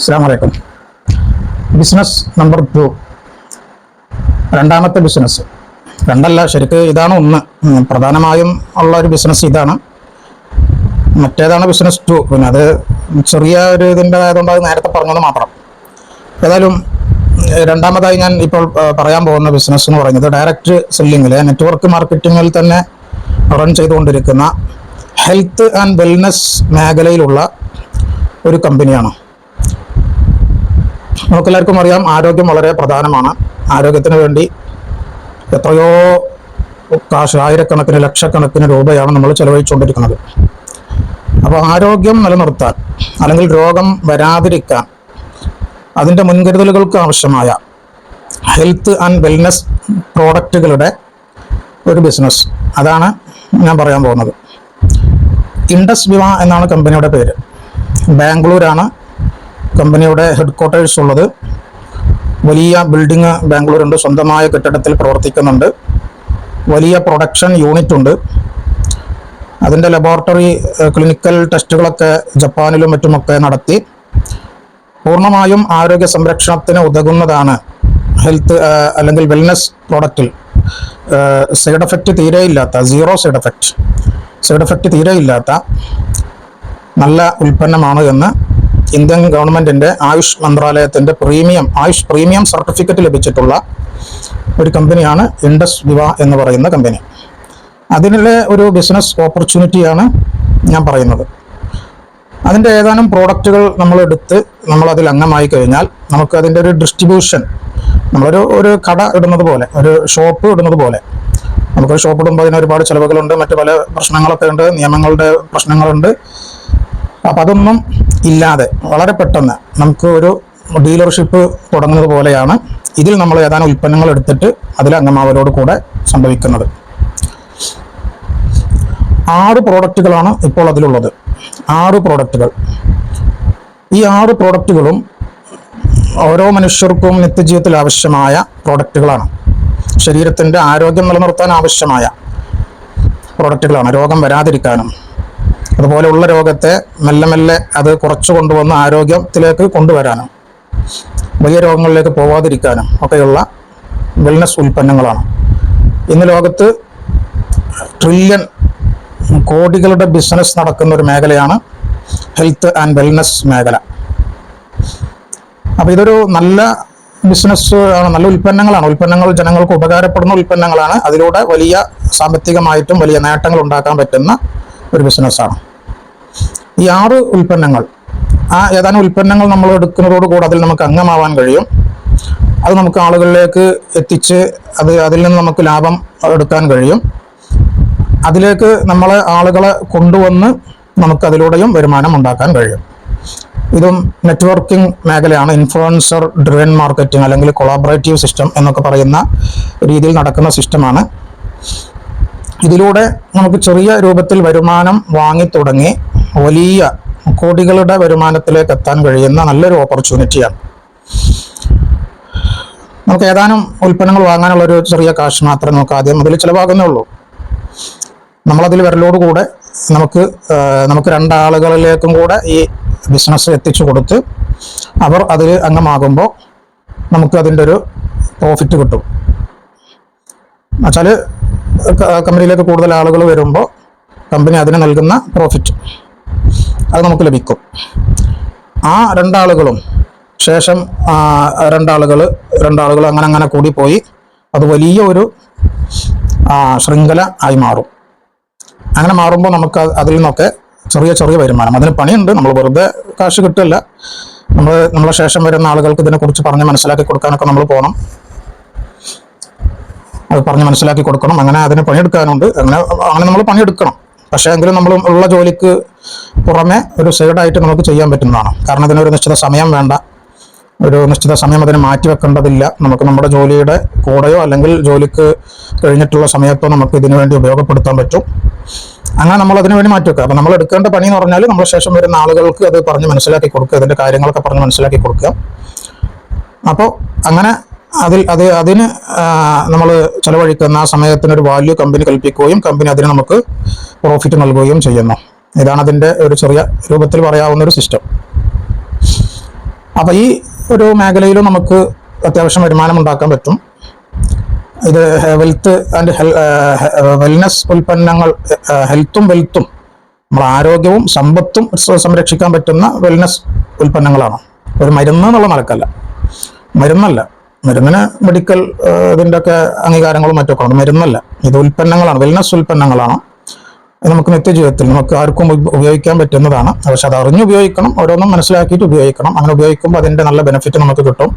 Assam business number two. രണ്ടാമത്തെ business. രണ്ടല്ല ശരിക്ക് ഇതാണ് ഒന്ന്. പ്രധാനമായും ഉള്ള ഒരു ബിസിനസ് ഇതാണ്. മറ്റേതാണ് ബിസിനസ് ടു. പിന്നെ അത് ചെറിയ ഒരു ഇതിന്റെ ആയതുകൊണ്ട് അത് നേരത്തെ പറഞ്ഞത് മാത്രം. ഏതായാലും രണ്ടാമതായി ഞാൻ ഇപ്പോൾ പറയാൻ പോകുന്ന ബിസിനസ് എന്ന് പറയുന്നത് ഡയറക്റ്റ് സെല്ലിങ്ങിൽ നെറ്റ്വർക്ക് മാർക്കറ്റിങ്ങിൽ തന്നെ റൺ ചെയ്തുകൊണ്ടിരിക്കുന്ന ഹെൽത്ത് ആൻഡ് വെൽനസ് മേഖലയിലുള്ള ഒരു കമ്പനിയാണ്. നമുക്കെല്ലാവർക്കും അറിയാം ആരോഗ്യം വളരെ പ്രധാനമാണ്. ആരോഗ്യത്തിന് വേണ്ടി എത്രയോ കാശ് ആയിരക്കണക്കിന് ലക്ഷക്കണക്കിന് രൂപയാണ് നമ്മൾ ചെലവഴിച്ചുകൊണ്ടിരിക്കുന്നത്. അപ്പോൾ ആരോഗ്യം നിലനിർത്താൻ അല്ലെങ്കിൽ രോഗം വരാതിരിക്കാൻ അതിന്റെ മുൻകരുതലുകൾക്ക് ആവശ്യമായ ഹെൽത്ത് ആൻഡ് വെൽനസ് പ്രോഡക്റ്റുകളുടെ ഒരു ബിസിനസ്. അതാണ് ഞാൻ പറയാൻ പോകുന്നത്. ഇൻഡസ് വിവ എന്നാണ് കമ്പനിയുടെ പേര്. ബാംഗ്ലൂരാണ് കമ്പനിയുടെ ഹെഡ് ക്വാർട്ടേഴ്സ് ഉള്ളത് വലിയ ബിൽഡിംഗ് ബാംഗ്ലൂരുണ്ട് സ്വന്തമായ കെട്ടിടത്തിൽ പ്രവർത്തിക്കുന്നുണ്ട്. വലിയ പ്രൊഡക്ഷൻ യൂണിറ്റ് ഉണ്ട്. അതിന്റെ ലബോറട്ടറി ക്ലിനിക്കൽ ടെസ്റ്റുകളൊക്കെ ജപ്പാനിലും മറ്റുമൊക്കെ നടത്തി. പൂർണമായും ആരോഗ്യ സംരക്ഷണത്തിന് ഉതകുന്നതാണ് ഹെൽത്ത് അല്ലെങ്കിൽ വെൽനസ് പ്രോഡക്റ്റിൽ സൈഡ് എഫക്റ്റ് തീരെ ഇല്ലാത്ത zero side effect side effect തീരെ ഇല്ലാത്ത നല്ല ഉൽപ്പന്നമാണ് എന്ന് ഇന്ത്യൻ ഗവൺമെന്റിന്റെ ആയുഷ് മന്ത്രാലയത്തിന്റെ പ്രീമിയം ആയുഷ് പ്രീമിയം സർട്ടിഫിക്കറ്റ് ലഭിച്ചിട്ടുള്ള ഒരു കമ്പനിയാണ് ഇൻഡസ് വിവ എന്ന് പറയുന്ന കമ്പനി. അതിനുള്ള ഒരു ബിസിനസ് ഓപ്പർച്യൂണിറ്റിയാണ് ഞാൻ പറയുന്നത്. അതിന്റെ ഏതാനും പ്രോഡക്റ്റുകൾ നമ്മളെടുത്ത് നമ്മളതിൽ അംഗമായി കഴിഞ്ഞാൽ നമുക്ക് അതിന്റെ ഒരു ഡിസ്ട്രിബ്യൂഷൻ നമ്മളൊരു ഒരു കട ഇടുന്നത് പോലെ ഒരു ഷോപ്പ് ഇടുന്നത് പോലെ നമുക്കൊരു ഷോപ്പ് ഇടുമ്പോൾ അതിന് ഒരുപാട് ചിലവുകളുണ്ട് മറ്റു പല പ്രശ്നങ്ങളൊക്കെ ഉണ്ട് നിയമങ്ങളുടെ പ്രശ്നങ്ങളുണ്ട്. അപ്പം അതൊന്നും ഇല്ലാതെ വളരെ പെട്ടെന്ന് നമുക്ക് ഒരു ഡീലർഷിപ്പ് തുടങ്ങുന്നത് പോലെയാണ് ഇതിൽ നമ്മൾ ഏതാനും ഉൽപ്പന്നങ്ങൾ എടുത്തിട്ട് അതിൽ അംഗമാവലോട് കൂടെ സംഭവിക്കുന്നത്. ആറ് പ്രോഡക്റ്റുകളാണ് ഇപ്പോൾ അതിലുള്ളത്. ആറ് പ്രോഡക്റ്റുകൾ. ഈ ആറ് പ്രോഡക്റ്റുകളും ഓരോ മനുഷ്യർക്കും നിത്യജീവിതത്തിൽ ആവശ്യമായ പ്രോഡക്റ്റുകളാണ്. ശരീരത്തിന്റെ ആരോഗ്യം നിലനിർത്താൻ ആവശ്യമായ പ്രോഡക്റ്റുകളാണ്. രോഗം വരാതിരിക്കാനും അതുപോലെയുള്ള രോഗത്തെ മെല്ലെ മെല്ലെ അത് കുറച്ച് കൊണ്ടുവന്ന് ആരോഗ്യത്തിലേക്ക് കൊണ്ടുവരാനും വലിയ രോഗങ്ങളിലേക്ക് പോവാതിരിക്കാനും ഒക്കെയുള്ള വെൽനസ് ഉൽപ്പന്നങ്ങളാണ്. ഇന്ന് ലോകത്ത് ട്രില്യൺ കോടികളുടെ ബിസിനസ് നടക്കുന്ന ഒരു മേഖലയാണ് ഹെൽത്ത് ആൻഡ് വെൽനസ് മേഖല. അപ്പോൾ ഇതൊരു നല്ല ബിസിനസ് ആണ് നല്ല ഉൽപ്പന്നങ്ങളാണ്. ഉൽപ്പന്നങ്ങൾ ജനങ്ങൾക്ക് ഉപകാരപ്പെടുന്ന ഉൽപ്പന്നങ്ങളാണ്. അതിലൂടെ വലിയ സാമ്പത്തികമായിട്ടും വലിയ നേട്ടങ്ങൾ ഉണ്ടാക്കാൻ പറ്റുന്ന ഒരു ബിസിനസ്സാണ് ഈ ആറ് ഉൽപ്പന്നങ്ങൾ ആ ഏതാനും ഉൽപ്പന്നങ്ങൾ നമ്മൾ എടുക്കുന്നതോട് കൂടെ അതിൽ നമുക്ക് അംഗമാവാൻ കഴിയും. അത് നമുക്ക് ആളുകളിലേക്ക് എത്തിച്ച് അത് അതിൽ നിന്ന് നമുക്ക് ലാഭം എടുക്കാൻ കഴിയും. അതിലേക്ക് നമ്മളെ ആളുകളെ കൊണ്ടുവന്ന് നമുക്ക് അതിലൂടെയും വരുമാനം ഉണ്ടാക്കാൻ കഴിയും. ഇതും നെറ്റ്വർക്കിംഗ് മേഖലയാണ്. ഇൻഫ്ലുവൻസർ ഡ്രിവൻ മാർക്കറ്റിംഗ് അല്ലെങ്കിൽ കൊളാബറേറ്റീവ് സിസ്റ്റം എന്നൊക്കെ പറയുന്ന രീതിയിൽ നടക്കുന്ന സിസ്റ്റമാണ്. ഇതിലൂടെ നമുക്ക് ചെറിയ രൂപത്തിൽ വരുമാനം വാങ്ങി തുടങ്ങി വലിയ കോടികളുടെ വരുമാനത്തിലേക്ക് എത്താൻ കഴിയുന്ന നല്ലൊരു ഓപ്പർച്യൂണിറ്റിയാണ് നമുക്ക് ഏതാനും ഉൽപ്പന്നങ്ങൾ വാങ്ങാനുള്ള ഒരു ചെറിയ കാശ് മാത്രമേ നമുക്ക് ആദ്യം അതിൽ ചിലവാകുന്നേ ഉള്ളൂ. നമ്മളതിൽ വരലോടുകൂടെ നമുക്ക് നമുക്ക് രണ്ടാളുകളിലേക്കും കൂടെ ഈ ബിസിനസ് എത്തിച്ചു കൊടുത്ത് അവർ അതിൽ അംഗമാകുമ്പോൾ നമുക്ക് അതിന്റെ ഒരു പ്രോഫിറ്റ് കിട്ടും. എന്നുവെച്ചാൽ കമ്പനിയിലേക്ക് കൂടുതൽ ആളുകൾ വരുമ്പോൾ കമ്പനി അതിന് നൽകുന്ന പ്രോഫിറ്റ് അത് നമുക്ക് ലഭിക്കും. ആ രണ്ടാളുകളും ശേഷം രണ്ടാളുകൾ രണ്ടാളുകൾ അങ്ങനെ അങ്ങനെ കൂടി പോയി അത് വലിയ ഒരു ശൃംഖല ആയി മാറും. അങ്ങനെ മാറുമ്പോൾ നമുക്ക് അത് അതിൽ നിന്നൊക്കെ ചെറിയ ചെറിയ വരുമാനം. അതിന് പണിയുണ്ട്. നമ്മൾ വെറുതെ കാശ് കിട്ടില്ല നമ്മൾ നമ്മളെ ശേഷം വരുന്ന ആളുകൾക്ക് ഇതിനെക്കുറിച്ച് പറഞ്ഞ് മനസ്സിലാക്കി കൊടുക്കാനൊക്കെ നമ്മൾ പോകണം. അത് പറഞ്ഞ് മനസ്സിലാക്കി കൊടുക്കണം. അങ്ങനെ അതിന് പണിയെടുക്കാനുണ്ട്. അങ്ങനെ അങ്ങനെ നമ്മൾ പണിയെടുക്കണം. പക്ഷേ എങ്കിലും നമ്മൾ ഉള്ള ജോലിക്ക് പുറമെ ഒരു സൈഡായിട്ട് നമുക്ക് ചെയ്യാൻ പറ്റുന്നതാണ്. കാരണം ഇതിനൊരു നിശ്ചിത സമയം വേണ്ട. ഒരു നിശ്ചിത സമയം അതിന് മാറ്റി വെക്കേണ്ടതില്ല. നമുക്ക് നമ്മുടെ ജോലിയുടെ കൂടെയോ അല്ലെങ്കിൽ ജോലിക്ക് കഴിഞ്ഞിട്ടുള്ള സമയത്തോ നമുക്ക് ഇതിനു വേണ്ടി ഉപയോഗപ്പെടുത്താൻ പറ്റും. അങ്ങനെ നമ്മൾ അതിനു വേണ്ടി മാറ്റി വെക്കുക. അപ്പം നമ്മൾ എടുക്കേണ്ട പണി എന്ന് പറഞ്ഞാൽ നമ്മൾ ശേഷം വരുന്ന ആളുകൾക്ക് അത് പറഞ്ഞ് മനസ്സിലാക്കി കൊടുക്കുക. ഇതിന്റെ കാര്യങ്ങളൊക്കെ പറഞ്ഞ് മനസ്സിലാക്കി കൊടുക്കുക. അപ്പോൾ അങ്ങനെ അതിൽ അത് അതിന് നമ്മൾ ചെലവഴിക്കുന്ന ആ സമയത്തിന് ഒരു വാല്യൂ കമ്പനി കൽപ്പിക്കുകയും കമ്പനി അതിന് നമുക്ക് പ്രോഫിറ്റ് നൽകുകയും ചെയ്യുന്നു. ഇതാണ് അതിന്റെ ഒരു ചെറിയ രൂപത്തിൽ പറയാവുന്ന ഒരു സിസ്റ്റം അപ്പോൾ ഈ ഒരു മേഖലയിലും നമുക്ക് അത്യാവശ്യം വരുമാനം ഉണ്ടാക്കാൻ പറ്റും. ഇത് വെൽത്ത് ആൻഡ് വെൽനസ് ഉൽപ്പന്നങ്ങൾ ഹെൽത്തും വെൽത്തും നമ്മുടെ ആരോഗ്യവും സമ്പത്തും സംരക്ഷിക്കാൻ പറ്റുന്ന വെൽനസ് ഉൽപ്പന്നങ്ങളാണ്. ഒരു മരുന്ന് എന്നുള്ള നിലക്കല്ല. മരുന്നല്ല. മരുന്നിന് മെഡിക്കൽ ഇതിന്റെ ഒക്കെ അംഗീകാരങ്ങളും മറ്റൊക്കെ ഉണ്ട് മരുന്നല്ല ഇത് ഉൽപ്പന്നങ്ങളാണ്. വെൽനസ് ഉൽപ്പന്നങ്ങളാണ്. നമുക്ക് നിത്യജീവിതത്തിൽ നമുക്ക് ആർക്കും ഉപയോഗിക്കാൻ പറ്റുന്നതാണ്. പക്ഷെ അത് അറിഞ്ഞ് ഉപയോഗിക്കണം ഓരോന്നും മനസ്സിലാക്കിയിട്ട് ഉപയോഗിക്കണം. അങ്ങനെ ഉപയോഗിക്കുമ്പോൾ അതിന്റെ നല്ല ബെനിഫിറ്റ് നമുക്ക് കിട്ടും.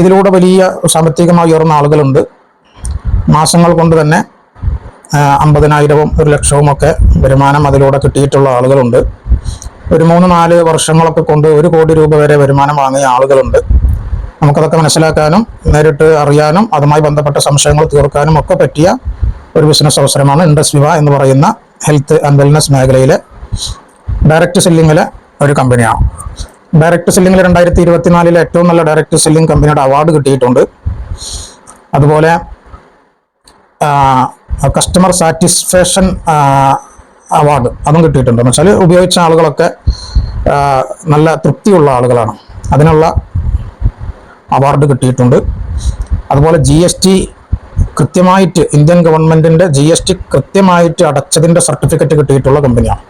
ഇതിലൂടെ വലിയ സാമ്പത്തികമായി ഉയർന്ന ആളുകളുണ്ട്. മാസങ്ങൾ കൊണ്ട് തന്നെ അമ്പതിനായിരവും ഒരു ലക്ഷവും ഒക്കെ വരുമാനം അതിലൂടെ കിട്ടിയിട്ടുള്ള ആളുകളുണ്ട്. ഒരു മൂന്ന് നാല് വർഷങ്ങളൊക്കെ കൊണ്ട് ഒരു കോടി രൂപ വരെ വരുമാനം വാങ്ങിയ ആളുകളുണ്ട്. നമുക്കതൊക്കെ മനസ്സിലാക്കാനും നേരിട്ട് അറിയാനും അതുമായി ബന്ധപ്പെട്ട സംശയങ്ങൾ തീർക്കാനും ഒക്കെ പറ്റിയ ഒരു ബിസിനസ് അവസരമാണ് ഇൻഡസ് വിവ എന്ന് പറയുന്ന ഹെൽത്ത് ആൻഡ് വെൽനസ് മേഖലയിലെ ഡയറക്റ്റ് സെല്ലിങ്ങിലെ ഒരു കമ്പനിയാണ് ഡയറക്റ്റ് സെല്ലിങ്ങിൽ രണ്ടായിരത്തി ഇരുപത്തിനാലിലെ ഏറ്റവും നല്ല ഡയറക്റ്റ് സെല്ലിംഗ് കമ്പനിയുടെ അവാർഡ് കിട്ടിയിട്ടുണ്ട്. അതുപോലെ കസ്റ്റമർ സാറ്റിസ്ഫാക്ഷൻ അവാർഡ് അതും കിട്ടിയിട്ടുണ്ട്. എന്ന് വെച്ചാൽ ഉപയോഗിച്ച ആളുകളൊക്കെ നല്ല തൃപ്തിയുള്ള ആളുകളാണ്. അതിനുള്ള അവാർഡ് കിട്ടിയിട്ടുണ്ട്. അതുപോലെ ജി എസ് ടി കൃത്യമായിട്ട് ഇന്ത്യൻ ഗവൺമെന്റിന്റെ ജി എസ് ടി കൃത്യമായിട്ട് അടച്ചതിന്റെ സർട്ടിഫിക്കറ്റ് കിട്ടിയിട്ടുള്ള കമ്പനിയാണ്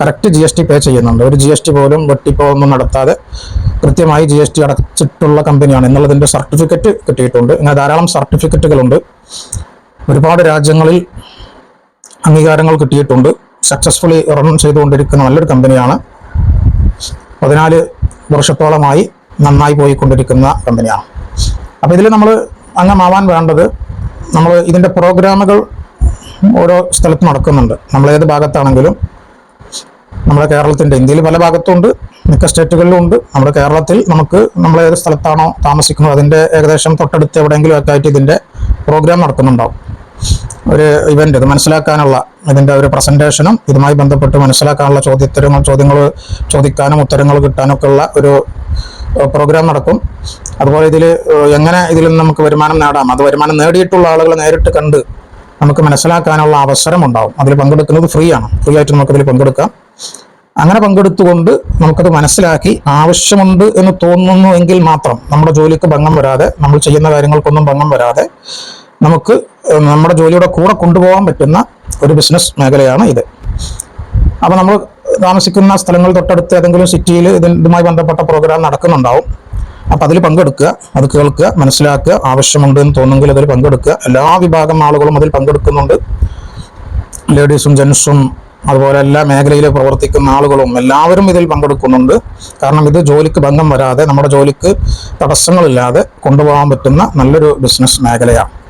correct G S T pay ചെയ്യുന്നുണ്ട്. ഒരു ജി എസ് ടി പോലും വെട്ടിപ്പോ ഒന്നും നടത്താതെ കൃത്യമായി ജി എസ് ടി അടച്ചിട്ടുള്ള കമ്പനിയാണ് എന്നുള്ളതിന്റെ സർട്ടിഫിക്കറ്റ് കിട്ടിയിട്ടുണ്ട്. ഇങ്ങനെ ധാരാളം സർട്ടിഫിക്കറ്റുകളുണ്ട് ഒരുപാട് രാജ്യങ്ങളിൽ അംഗീകാരങ്ങൾ കിട്ടിയിട്ടുണ്ട്. സക്സസ്ഫുള്ളി റൺ ചെയ്തുകൊണ്ടിരിക്കുന്ന നല്ലൊരു കമ്പനിയാണ് പതിനാല് വർഷത്തോളമായി നന്നായി പോയിക്കൊണ്ടിരിക്കുന്ന കമ്പനിയാണ്. അപ്പോൾ ഇതിൽ നമ്മൾ അംഗമാവാൻ വേണ്ടത് നമ്മൾ ഇതിന്റെ പ്രോഗ്രാമുകൾ ഓരോ സ്ഥലത്ത് നടക്കുന്നുണ്ട്. നമ്മളേത് ഭാഗത്താണെങ്കിലും നമ്മുടെ കേരളത്തിന്റെ ഇന്ത്യയിൽ പല ഭാഗത്തുണ്ട് മിക്ക സ്റ്റേറ്റുകളിലും ഉണ്ട്. നമ്മുടെ കേരളത്തിൽ നമുക്ക് നമ്മൾ ഏത് സ്ഥലത്താണോ താമസിക്കുന്നത് അതിന്റെ ഏകദേശം തൊട്ടടുത്ത് എവിടെയെങ്കിലും ഒക്കെ ആയിട്ട് ഇതിന്റെ പ്രോഗ്രാം നടക്കുന്നുണ്ടാവും. ഒരു ഇവന്റ് ഇത് മനസ്സിലാക്കാനുള്ള ഇതിന്റെ ഒരു പ്രസന്റേഷനും ഇതുമായി ബന്ധപ്പെട്ട് മനസ്സിലാക്കാനുള്ള ചോദ്യത്തരങ്ങൾ ചോദ്യങ്ങൾ ചോദിക്കാനും ഉത്തരങ്ങൾ കിട്ടാനൊക്കെ ഉള്ള ഒരു പ്രോഗ്രാം നടക്കും. അതുപോലെ ഇതിൽ എങ്ങനെ ഇതിൽ നിന്ന് നമുക്ക് വരുമാനം നേടാം? അത് വരുമാനം നേടിയിട്ടുള്ള ആളുകളെ നേരിട്ട് കണ്ട് നമുക്ക് മനസ്സിലാക്കാനുള്ള അവസരം ഉണ്ടാവും അതിൽ പങ്കെടുക്കുന്നത് ഫ്രീ ആണ്. ഫ്രീ ആയിട്ട് നമുക്കതിൽ പങ്കെടുക്കാം. അങ്ങനെ പങ്കെടുത്തുകൊണ്ട് നമുക്കത് മനസ്സിലാക്കി ആവശ്യമുണ്ട് എന്ന് തോന്നുന്നു എങ്കിൽ മാത്രം നമ്മുടെ ജോലിക്ക് ഭംഗം വരാതെ നമ്മൾ ചെയ്യുന്ന കാര്യങ്ങൾക്കൊന്നും ഭംഗം വരാതെ നമുക്ക് നമ്മുടെ ജോലിയുടെ കൂടെ കൊണ്ടുപോകാൻ പറ്റുന്ന ഒരു ബിസിനസ് മേഖലയാണ് ഇത്. അപ്പോൾ നമ്മൾ താമസിക്കുന്ന സ്ഥലങ്ങൾ തൊട്ടടുത്ത് ഏതെങ്കിലും സിറ്റിയിൽ ഇതുമായി ബന്ധപ്പെട്ട പ്രോഗ്രാം നടക്കുന്നുണ്ടാവും. അപ്പം അതിൽ പങ്കെടുക്കുക അത് കേൾക്കുക മനസ്സിലാക്കുക ആവശ്യമുണ്ട് എന്ന് തോന്നുമെങ്കിൽ അതിൽ പങ്കെടുക്കുക. എല്ലാ വിഭാഗം ആളുകളും അതിൽ പങ്കെടുക്കുന്നുണ്ട്. ലേഡീസും ജെൻസും അതുപോലെ എല്ലാ മേഖലയിൽ പ്രവർത്തിക്കുന്ന ആളുകളും എല്ലാവരും ഇതിൽ പങ്കെടുക്കുന്നുണ്ട്. കാരണം ഇത് ജോലിക്ക് ഭംഗം വരാതെ നമ്മുടെ ജോലിക്ക് തടസ്സങ്ങളില്ലാതെ കൊണ്ടുപോകാൻ പറ്റുന്ന നല്ലൊരു ബിസിനസ് മേഖലയാണ്.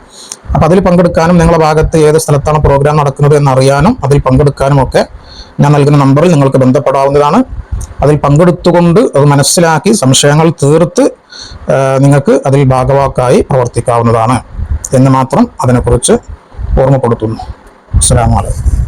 അപ്പോൾ അതിൽ പങ്കെടുക്കാനും നിങ്ങളുടെ ഭാഗത്ത് ഏത് സ്ഥലത്താണ് പ്രോഗ്രാം നടക്കുന്നത് എന്ന് അറിയാനും അതിൽ പങ്കെടുക്കാനും ഒക്കെ ഞാൻ നൽകുന്ന നമ്പറിൽ നിങ്ങൾക്ക് ബന്ധപ്പെടാവുന്നതാണ്. അതിൽ പങ്കെടുത്തുകൊണ്ട് അത് മനസ്സിലാക്കി സംശയങ്ങൾ തീർത്ത് നിങ്ങൾക്ക് അതിൽ ഭാഗവാക്കായി പ്രവർത്തിക്കാവുന്നതാണ് എന്ന് മാത്രം അതിനെക്കുറിച്ച് ഓർമ്മപ്പെടുത്തുന്നു. അസ്സാം വലൈക്കും